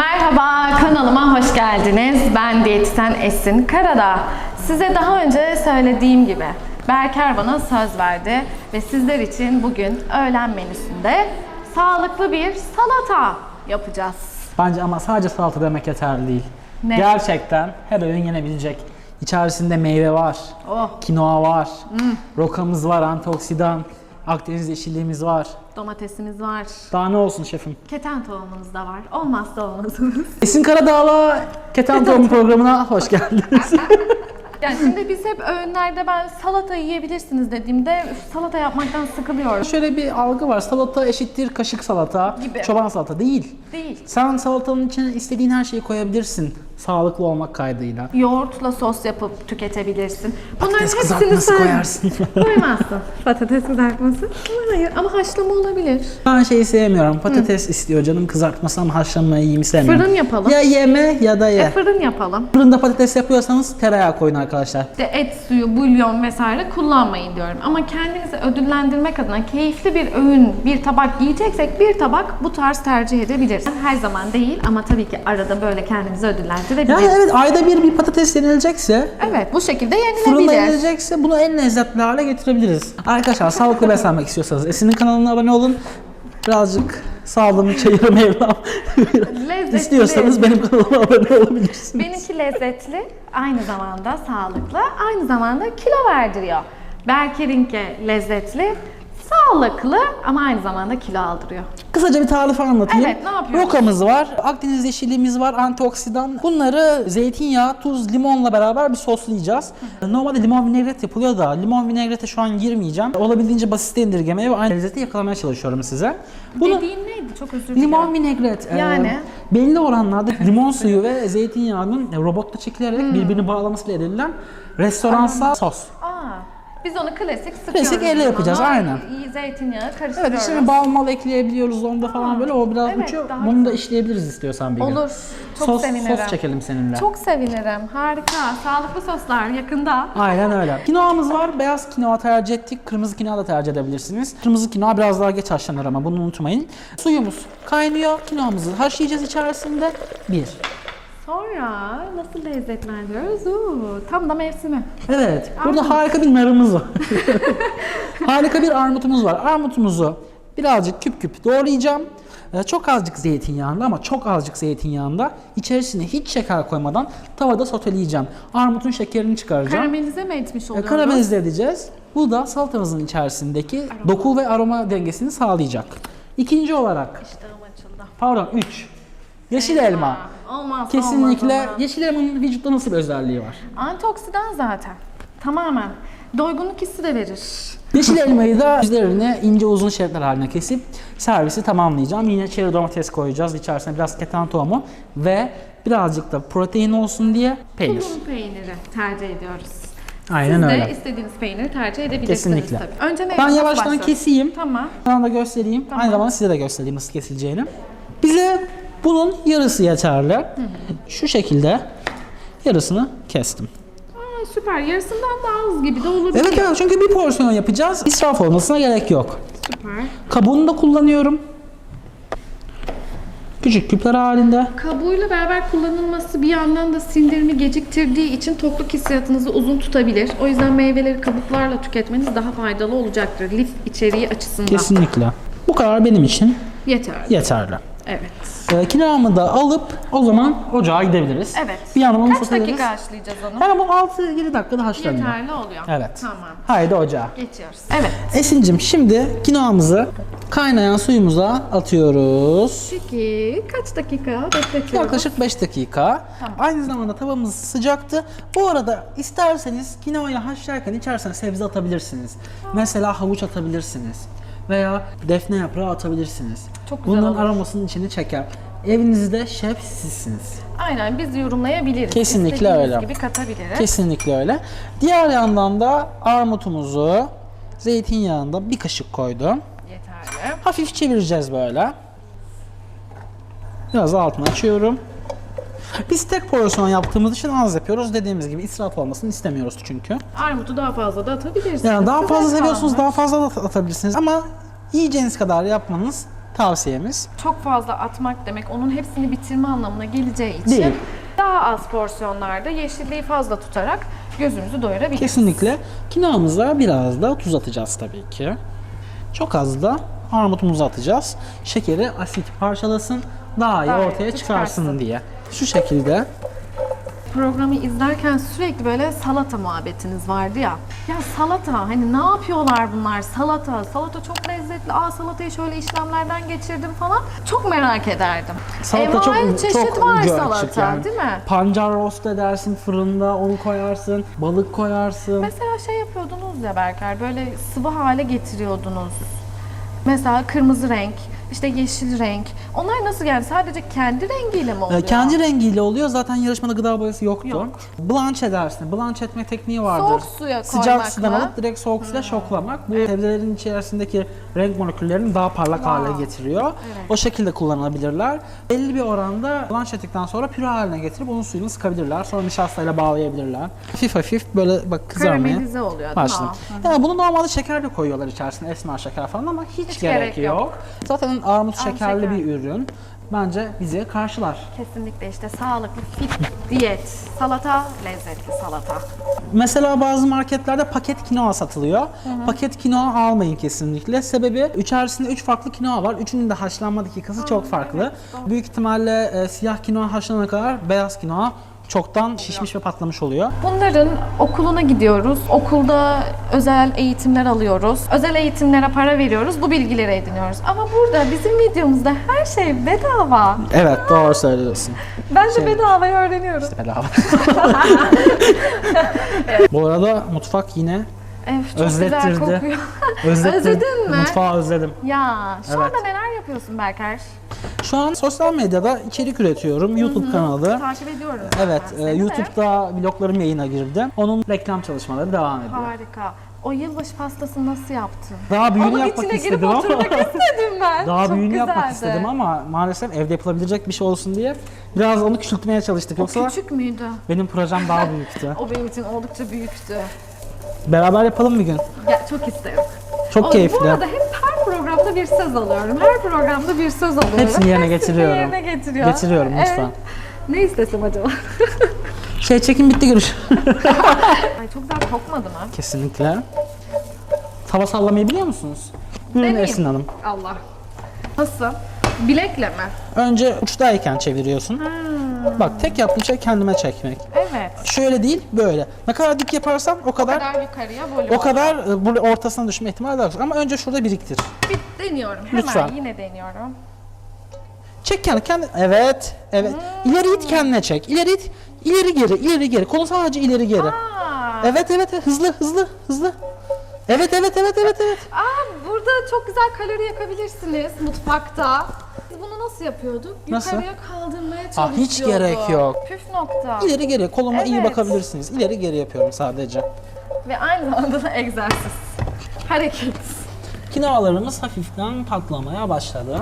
Merhaba, kanalıma hoş geldiniz. Ben diyetisyen Esin Karadağ. Size daha önce söylediğim gibi Berker bana söz verdi ve sizler için bugün öğlen menüsünde sağlıklı bir salata yapacağız. Bence ama sadece salata demek yeterli değil. Ne? Gerçekten her öğün yenebilecek. İçerisinde meyve var, Oh, kinoa var, rokamız var, antioksidan, Akdeniz yeşilliğimiz var. Domatesimiz var. Daha ne olsun şefim? Keten tohumumuz da var. Olmazsa olmazımız. Esin Karadağ'la Keten Tohum programına hoş geldiniz. Yani şimdi biz hep öğünlerde ben salata yiyebilirsiniz dediğimde üf, salata yapmaktan sıkılıyorum. Şöyle bir algı var. Salata eşittir kaşık salata, Gibi. çoban salata değil. Değil. Sen salatanın içine istediğin her şeyi koyabilirsin. Sağlıklı olmak kaydıyla. Yoğurtla sos yapıp tüketebilirsin. Bunların Patates kızartması koyarsın. koymazsın. Patates kızartması? Hayır ama haşlama olabilir. Ben şeyi sevmiyorum. Patates istiyor canım kızartması ama haşlanmayı yiyeyim sevmiyorum. Fırın yapalım. Ya yeme ya da ye. E, fırın yapalım. Fırında patates yapıyorsanız tereyağı koyun arkadaşlar. İşte et suyu, bulyon vesaire kullanmayın diyorum. Ama kendinizi ödüllendirmek adına keyifli bir öğün, bir tabak yiyeceksek bir tabak bu tarz tercih edebiliriz. Her zaman değil ama tabii ki arada böyle kendimizi ödüllendirebiliriz. Yani evet ayda bir bir patates yenilecekse, Evet, bu şekilde fırında yenilebilir. yenilecekse bunu en lezzetli hale getirebiliriz. Arkadaşlar sağlıklı beslenmek istiyorsanız Esin'in kanalına abone olun. Birazcık sağlığımı çayırım evlam. Lezzetli. İstiyorsanız benim kanalıma abone olabilirsiniz. Benimki lezzetli, aynı zamanda sağlıklı, aynı zamanda kilo verdiriyor. Berker'inki lezzetli, sağlıklı ama aynı zamanda kilo aldırıyor. Kısaca bir tarifi anlatayım. Evet, ne yapıyoruz? Rokamız var, Akdeniz yeşilliğimiz var, antioksidan. Bunları zeytinyağı, tuz, limonla beraber bir soslayacağız. Normalde limon vinegret yapılıyor da limon vinegrete şu an girmeyeceğim. Olabildiğince basit indirgemeye ve aynı lezzeti yakalamaya çalışıyorum size. Bunu Dediğin neydi? Çok özür dilerim. limon vinegret e, Yani? belli oranlarda limon suyu ve zeytinyağının robotta çekilerek Hmm. birbirini bağlamasıyla edilen restoransa sos. Aa, biz onu klasik sıkıyoruz. Klasik elle yapacağız, aynen. iyi Zeytinyağı Evet karıştırıyoruz. içine bal mal ekleyebiliyoruz onda falan böyle o biraz evet, uçuyor. Bunu da işleyebiliriz istiyorsan bir gün. Olur. Çok sos, sevinirim. sos çekelim seninle. Çok sevinirim. Harika. Sağlıklı soslar yakında. Aynen öyle. Kinoamız var. Beyaz kinoa tercih ettik. Kırmızı kinoa da tercih edebilirsiniz. Kırmızı kinoa biraz daha geç haşlanır ama bunu unutmayın. Suyumuz kaynıyor. Kinoamızı haşlayacağız içerisinde. Bir. Sonra nasıl lezzetlendiriyoruz? Uuu, tam da mevsimi. Evet. Burada harika bir narımız var. harika bir armutumuz var. Armutumuzu birazcık küp küp doğrayacağım. Ee, Çok azıcık zeytinyağında ama çok azıcık zeytinyağında içerisine hiç şeker koymadan tavada soteleyeceğim. Armutun şekerini çıkaracağım. Karamelize mi etmiş E, oluyoruz? Karamelize edeceğiz. Bu da salatamızın içerisindeki doku ve aroma dengesini sağlayacak. İkinci olarak, İştahım açıldı. pardon 3. Yeşil elma. Olmaz Kesinlikle olmaz, olmaz. yeşil elmanın vücutta nasıl bir özelliği var? Antioksidan zaten. Tamamen. Doygunluk hissi de verir. Yeşil elmayı da üzerine ince uzun şeritler haline kesip servisi tamamlayacağım. Yine çeri domates koyacağız. İçerisine biraz keten tohumu ve birazcık da protein olsun diye peynir. Tulum peyniri tercih ediyoruz. Aynen Siz de öyle. istediğiniz peyniri tercih edebilirsiniz Kesinlikle. tabii. Önce Ben yavaştan başlayalım? keseyim. Tamam. Sana da göstereyim. Aynı zamanda size de göstereyim nasıl kesileceğini. Bize bunun yarısı yeterli. Şu şekilde yarısını kestim. Aa, süper. Yarısından da az gibi de olabilir. Evet evet çünkü bir porsiyon yapacağız. İsraf olmasına gerek yok. Süper. Kabuğunu da kullanıyorum. Küçük küpler halinde. Kabuğuyla beraber kullanılması bir yandan da sindirimi geciktirdiği için tokluk hissiyatınızı uzun tutabilir. O yüzden meyveleri kabuklarla tüketmeniz daha faydalı olacaktır. Lif içeriği açısından. Kesinlikle. Bu kadar benim için Yeter. yeterli. Evet. Ee, kinamı da alıp o zaman ocağa gidebiliriz. Evet. Bir yandan onu Kaç dakika haşlayacağız onu? Hemen bu 6-7 dakikada haşlanıyor. Yeterli oluyor. Evet. Tamam. Haydi ocağa. Geçiyoruz. Evet. Esin'cim şimdi kinoamızı kaynayan suyumuza atıyoruz. Peki kaç dakika bekletiyoruz? Yaklaşık 5 dakika. Aynı zamanda tavamız sıcaktı. Bu arada isterseniz kinoayı haşlarken içerisine sebze atabilirsiniz. Mesela havuç atabilirsiniz. Veya defne yaprağı atabilirsiniz. Çok güzel Bunların olur. aromasını içine çeker. Evinizde şef sizsiniz. Aynen biz yorumlayabiliriz. Kesinlikle İstediğimiz öyle. gibi katabiliriz. Kesinlikle öyle. Diğer yandan da armutumuzu zeytinyağında bir kaşık koydum. Yeterli. Hafif çevireceğiz böyle. Biraz altını açıyorum. Biz tek porsiyon yaptığımız için az yapıyoruz. Dediğimiz gibi israf olmasını istemiyoruz çünkü. Armutu daha fazla da atabilirsiniz. Yani daha fazla seviyorsunuz kalmış. daha fazla da atabilirsiniz ama yiyeceğiniz kadar yapmanız tavsiyemiz. Çok fazla atmak demek onun hepsini bitirme anlamına geleceği için Değil. daha az porsiyonlarda yeşilliği fazla tutarak gözümüzü doyurabiliriz. Kesinlikle kinamıza biraz da tuz atacağız tabii ki. Çok az da armutumuzu atacağız. Şekeri asit parçalasın, daha iyi Daha iyi ortaya çıkarsın çıkarsın. diye. Şu şekilde Programı izlerken sürekli böyle salata muhabbetiniz vardı ya. Ya salata hani ne yapıyorlar bunlar? Salata, salata çok lezzetli. Aa salatayı şöyle işlemlerden geçirdim falan. Çok merak ederdim. salata çok Envai çeşit çok var göçük salata yani. değil mi? Pancar rost edersin fırında, onu koyarsın, balık koyarsın. Mesela şey yapıyordunuz ya Berker, böyle sıvı hale getiriyordunuz. Mesela kırmızı renk, işte yeşil renk. Onlar nasıl geldi? Sadece kendi rengiyle mi oluyor? Ee, Kendi rengiyle oluyor. Zaten yarışmada gıda boyası yoktu. Yok. Blanch edersin. Blanch etme tekniği vardır. Soğuk suya Sıcak koymak sudan mı? alıp direkt soğuk suyla şoklamak. Bu sebzelerin içerisindeki renk moleküllerini daha parlak hale getiriyor. O şekilde kullanılabilirler. Belli bir oranda blanch ettikten sonra püre haline getirip onun suyunu sıkabilirler. Sonra nişastayla bağlayabilirler. Hafif hafif böyle bak kızarmaya Karamelize oluyor değil mi o? Yani bunu normalde şeker de koyuyorlar içerisine. Esmer şeker falan ama hiç, Hiç gerek, yok. Zaten armut şekerli şeker. bir ürün. Bence bizi karşılar. Kesinlikle işte sağlıklı, fit diyet, salata, lezzetli salata. Mesela bazı marketlerde paket kinoa satılıyor. Paket kinoa almayın kesinlikle. Sebebi içerisinde 3 farklı kinoa var. Üçünün de haşlanma dakikası çok farklı. Büyük ihtimalle e, siyah kinoa haşlanana kadar beyaz kinoa çoktan şişmiş ve patlamış oluyor. Bunların okuluna gidiyoruz. Okulda özel eğitimler alıyoruz. Özel eğitimlere para veriyoruz. Bu bilgileri ediniyoruz. Ama burada bizim videomuzda her şey bedava. Evet doğru söylüyorsun. Ben de bedavayı öğreniyorum. Bedava. Bu arada mutfak yine Evet, çok güzel Özlettirdi. kokuyor. özledim. Özledin mi? Mutfağı özledim. ya şu anda neler yapıyorsun Berker? Şu an sosyal medyada içerik üretiyorum. YouTube kanalı. Takip ediyorum. Evet, e. YouTube'da vloglarım yayına girdi. Onun reklam çalışmaları devam ediyor. Harika. O yılbaşı pastasını nasıl yaptın? Daha büyüğünü Onun yapmak içine girip istedim ama oturmak istedim ben. daha Çok büyüğünü yapmak güzeldi. istedim ama maalesef evde yapılabilecek bir şey olsun diye biraz onu küçültmeye çalıştık. O Yoksa küçük müydü? benim projem daha büyüktü. O benim için oldukça büyüktü. Beraber yapalım bir gün. Ya, çok isterim. Çok O- keyifli. Bu arada hep programda bir söz alıyorum. Her programda bir söz alıyorum. Hepsini yerine getiriyorum. yerine getiriyor. Getiriyorum lütfen. Evet. Ne istesem acaba? Şey çekim bitti görüş. Ay çok güzel kokmadı mı? Kesinlikle. Tava sallamayı biliyor musunuz? Buyurun Deneyeyim. Esin Hanım. Allah. Nasıl? Bilekle mi? Önce uçtayken çeviriyorsun. Bak tek yaptığım şey kendime çekmek. Evet. Şöyle değil, böyle. Ne kadar dik yaparsan o O kadar kadar yukarıya volüm. o kadar e, ortasına düşme ihtimali daha yüksek. Ama önce şurada biriktir. Bir deniyorum. Hemen Lütfen. yine deniyorum. Çek kendi kendi. Evet. Evet. İleri it kendine çek. İleri it. İleri geri, ileri geri. Kolu sadece ileri geri. Aa, Evet evet evet. hızlı hızlı hızlı. Evet evet evet evet evet. Aa, burada çok güzel kalori yakabilirsiniz mutfakta. Nasıl yapıyorduk? Nasıl? Yukarıya kaldırmaya Ah, çalışıyorduk. hiç gerek yok. Püf nokta. İleri geri. Koluma iyi Evet. bakabilirsiniz. İleri geri yapıyorum sadece. Ve aynı zamanda da egzersiz. Hareket. Kinoalarımız hafiften patlamaya başladı.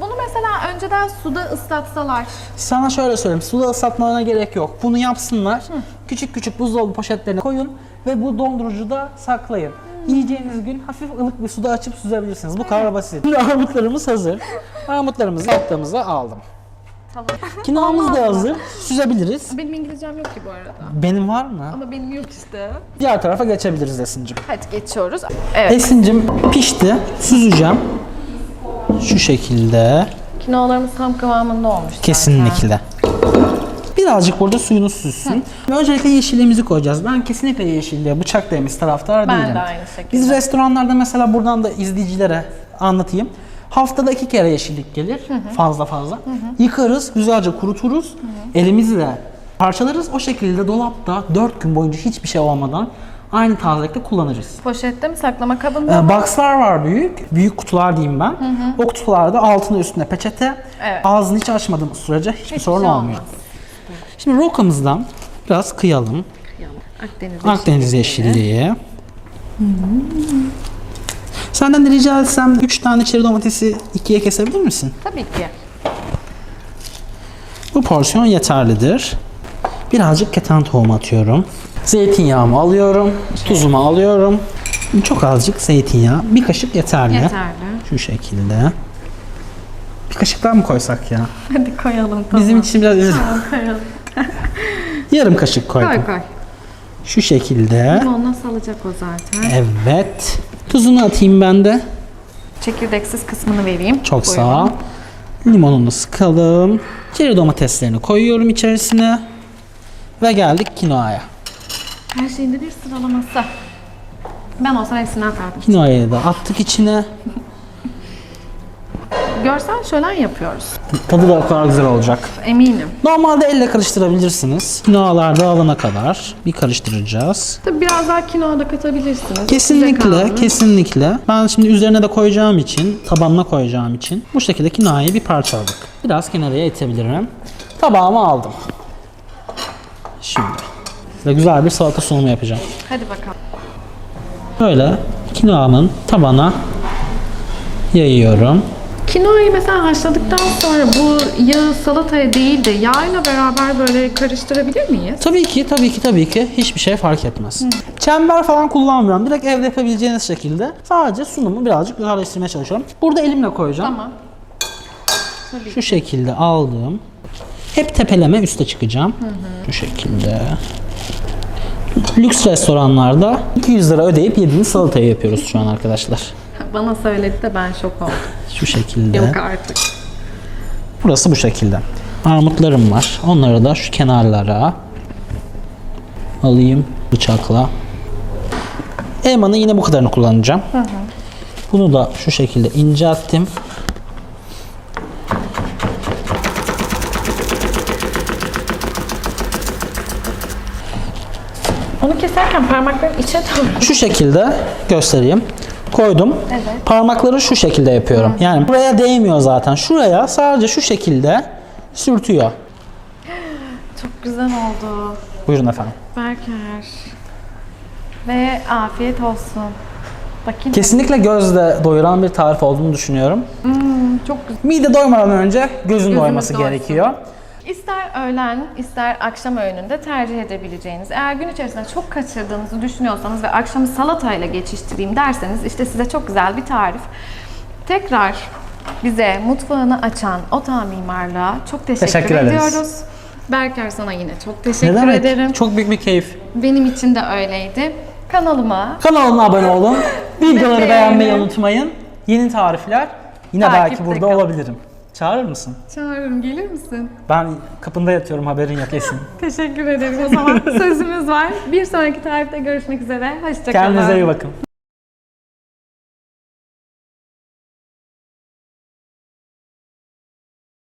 Bunu mesela önceden suda ıslatsalar. Sana şöyle söyleyeyim. Suda ıslatmalarına gerek yok. Bunu yapsınlar. Küçük küçük buzdolabı poşetlerine koyun ve bu dondurucuda saklayın. Yiyeceğiniz gün hafif ılık bir suda açıp süzebilirsiniz. Bu kadar basit. Şimdi armutlarımız hazır. Armutlarımızı yaptığımızda aldım. Tamam. Kinoamız da hazır. Süzebiliriz. Benim İngilizcem yok ki bu arada. Benim var mı? Ama benim yok işte. Diğer tarafa geçebiliriz Esin'cim. Hadi geçiyoruz. Evet. Esin'cim pişti. Süzeceğim. Şu şekilde. Kinoalarımız tam kıvamında olmuş. zaten. Birazcık burada suyunu süzsün. Ve öncelikle yeşilliğimizi koyacağız. Ben kesinlikle yeşilliğe bıçak değmesi taraftar Ben değilim. de aynı şekilde. Biz restoranlarda mesela buradan da izleyicilere anlatayım. Haftada iki kere yeşillik gelir. Fazla fazla. Yıkarız, güzelce kuruturuz. Elimizle parçalarız. O şekilde dolapta 4 gün boyunca hiçbir şey olmadan aynı tazelikte kullanırız. Poşette mi saklama kabında Ee, mı? Boxlar var büyük. Büyük kutular diyeyim ben. O kutularda altına üstüne peçete. Evet. Ağzını hiç açmadığımız sürece hiçbir Hiçbir sorun şey olmuyor. olmaz. Şimdi rokamızdan biraz kıyalım. Akdeniz, Akdeniz yeşilliği. Senden de rica etsem 3 tane çeri domatesi ikiye kesebilir misin? Tabii ki. Bu porsiyon yeterlidir. Birazcık keten tohumu atıyorum. Zeytinyağımı alıyorum. Tuzumu alıyorum. Çok azıcık zeytinyağı. Bir kaşık yeterli. Yeterli. Şu şekilde. Bir kaşık daha mı koysak ya? Hadi koyalım tamam. Bizim için biraz Tamam, koyalım. yarım kaşık koydum. Koy koy. Şu şekilde. Limonla salacak o zaten. Evet. Tuzunu atayım ben de. Çekirdeksiz kısmını vereyim. Çok Buyurun. sağ ol. Limonunu sıkalım. Çeri domateslerini koyuyorum içerisine. Ve geldik kinoaya. Her şeyinde bir sıralaması. Ben olsam hepsinden atardım. Kinoayı da attık içine. Görsel şölen yapıyoruz. Tadı da o kadar güzel olacak. Eminim. Normalde elle karıştırabilirsiniz. Kinoalar dağılana kadar bir karıştıracağız. Tabii biraz daha kinoa da katabilirsiniz. Kesinlikle, kesinlikle. Ben şimdi üzerine de koyacağım için, tabanına koyacağım için bu şekilde kinoayı bir parçaladık. Biraz kenarıya itebilirim. Tabağıma aldım. Şimdi size güzel bir salata sunumu yapacağım. Hadi bakalım. Böyle kinoamın tabana yayıyorum. Kinoayı mesela haşladıktan sonra bu yağı salataya değil de yağıyla beraber böyle karıştırabilir miyiz? Tabii ki, tabii ki, tabii ki hiçbir şey fark etmez. Çember falan kullanmıyorum. Direkt evde yapabileceğiniz şekilde sadece sunumu birazcık güzelleştirmeye çalışıyorum. Burada elimle koyacağım. Tamam. Şu şekilde aldım. Hep tepeleme üste çıkacağım. Şu şekilde. Lüks restoranlarda 200 lira ödeyip yediğiniz salatayı yapıyoruz şu an arkadaşlar. Bana söyledi de ben şok oldum. Şu şekilde. Yok artık. Burası bu şekilde. Armutlarım var. Onları da şu kenarlara alayım bıçakla. Elmanın yine bu kadarını kullanacağım. Bunu da şu şekilde incelttim. Onu keserken parmakların içe doğru. Şu şekilde göstereyim. Koydum. Evet. Parmakları şu şekilde yapıyorum. Yani buraya değmiyor zaten. Şuraya sadece şu şekilde sürtüyor. Çok güzel oldu. Buyurun efendim. Berker. Ve afiyet olsun. Bakayım. Kesinlikle gözle doyuran bir tarif olduğunu düşünüyorum. Hmm, çok güzel. Mide doymadan önce gözün doyması doysun. gerekiyor. İster öğlen, ister akşam öğününde tercih edebileceğiniz. Eğer gün içerisinde çok kaçırdığınızı düşünüyorsanız ve akşamı salatayla geçiştireyim derseniz işte size çok güzel bir tarif. Tekrar bize mutfağını açan Ota Mimarlığa çok teşekkür, Teşekkür ederiz. ediyoruz. Berker sana yine çok teşekkür Ne demek? ederim. Çok büyük bir keyif. Benim için de öyleydi. Kanalıma Kanalıma abone olun. Videoları beğenmeyi unutmayın. Yeni tarifler yine belki Takipte burada kalın. olabilirim. Çağırır mısın? çağırırım gelir misin? Ben kapında yatıyorum haberin yok Esin. Teşekkür ederim o zaman. Sözümüz var. Bir sonraki tarifte görüşmek üzere. Hoşçakalın. Kendinize iyi bakın.